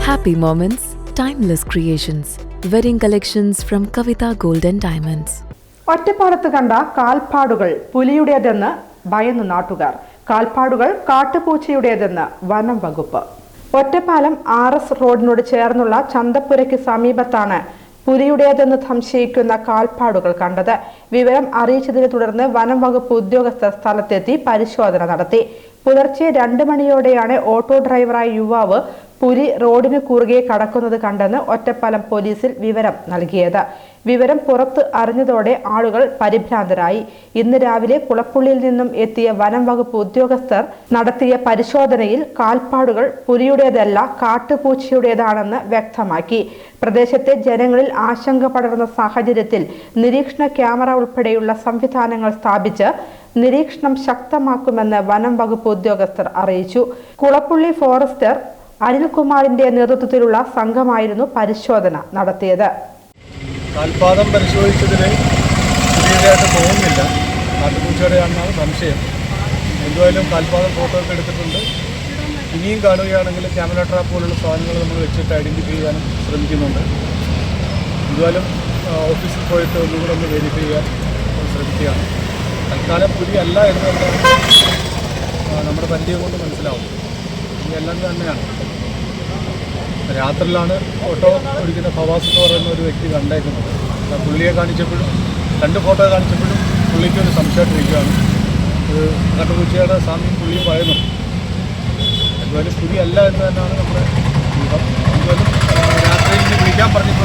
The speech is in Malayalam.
Happy moments, timeless creations. Wedding collections from Kavita Gold and Diamonds. ഒറ്റപ്പാലത്ത് കണ്ട കാൽപ്പാടുകൾ പുലിയുടേതെന്ന് ഭയന്നു നാട്ടുകാർ കാൽപ്പാടുകൾ കാട്ടുപൂച്ചയുടേതെന്ന് വനം വകുപ്പ് ഒറ്റപ്പാലം ആർ എസ് റോഡിനോട് ചേർന്നുള്ള ചന്തപ്പുരയ്ക്ക് സമീപത്താണ് പുലിയുടേതെന്ന് സംശയിക്കുന്ന കാൽപ്പാടുകൾ കണ്ടത് വിവരം അറിയിച്ചതിനെ തുടർന്ന് വനം വകുപ്പ് ഉദ്യോഗസ്ഥർ സ്ഥലത്തെത്തി പരിശോധന നടത്തി പുലർച്ചെ രണ്ട് മണിയോടെയാണ് ഓട്ടോ ഡ്രൈവറായ യുവാവ് പുലി റോഡിന് കുറുകെ കടക്കുന്നത് കണ്ടെന്ന് ഒറ്റപ്പാലം പോലീസിൽ വിവരം നൽകിയത്. വിവരം പുറത്ത് അറിഞ്ഞതോടെ ആളുകൾ പരിഭ്രാന്തരായി. ഇന്ന് രാവിലെ കുളപ്പുള്ളിയിൽ നിന്നും എത്തിയ വനം വകുപ്പ് ഉദ്യോഗസ്ഥർ നടത്തിയ പരിശോധനയിൽ കാൽപ്പാടുകൾ പുലിയുടേതല്ല കാട്ടുപൂച്ചയുടേതാണെന്ന് വ്യക്തമാക്കി. പ്രദേശത്തെ ജനങ്ങളിൽ ആശങ്ക പടർന്ന സാഹചര്യത്തിൽ നിരീക്ഷണ ക്യാമറ ഉൾപ്പെടെയുള്ള സംവിധാനങ്ങൾ സ്ഥാപിച്ച് നിരീക്ഷണം ശക്തമാക്കുമെന്ന് വനം വകുപ്പ് ഉദ്യോഗസ്ഥർ അറിയിച്ചു. കുളപ്പുള്ളി ഫോറസ്റ്റർ അനിൽകുമാറിന്റെ നേതൃത്വത്തിലുള്ള സംഘമായിരുന്നു പരിശോധന നടത്തിയത്. കാൽപാദം പരിശോധിച്ചതിൽ പുതിയതായിട്ട് തോന്നുന്നില്ല. കാട്ടുപൂച്ചയുടെയാണെന്നാണ് സംശയം. കാൽപാദം ഫോട്ടോ ഒക്കെ എടുത്തിട്ടുണ്ട്. ഇനിയും കാണുകയാണെങ്കിൽ ക്യാമറ ട്രാപ്പ് പോലുള്ള സാധനങ്ങൾ നമ്മൾ വെച്ചിട്ട് ഐഡന്റിഫൈ ചെയ്യാനും ശ്രമിക്കുന്നുണ്ട്. എന്തുമായാലും ഓഫീസിൽ പോയിട്ട് ഒന്നുകൂടെ ഒന്ന് വെരിഫൈ ചെയ്യാൻ ശ്രമിക്കുകയാണ്. തൽക്കാലം പുതിയല്ല എന്ന് നമ്മുടെ പരിചയം കൊണ്ട് മനസ്സിലാവും. എന്ന് തന്നെയാണ്. രാത്രിയിലാണ് ഓട്ടോ ഓടിക്കുന്ന ഫവാസ് എന്ന് പറയുന്ന ഒരു വ്യക്തി കണ്ടേക്കുന്നത്. പുള്ളിയെ കാണിച്ചപ്പോഴും രണ്ട് ഫോട്ടോ കാണിച്ചപ്പോഴും പുള്ളിക്ക് ഒരു സംശയമായിട്ടിരിക്കുകയാണ് ഒരു കട്ടുപൂച്ചയുടെ സാമ്യം പുള്ളിയും പറയുന്നു. അതുപോലെ പുലിയല്ല എന്ന് തന്നെയാണ് നമ്മുടെ ദീപം. അതുപോലെ രാത്രി വിളിക്കാൻ പറഞ്ഞിട്ടുണ്ട്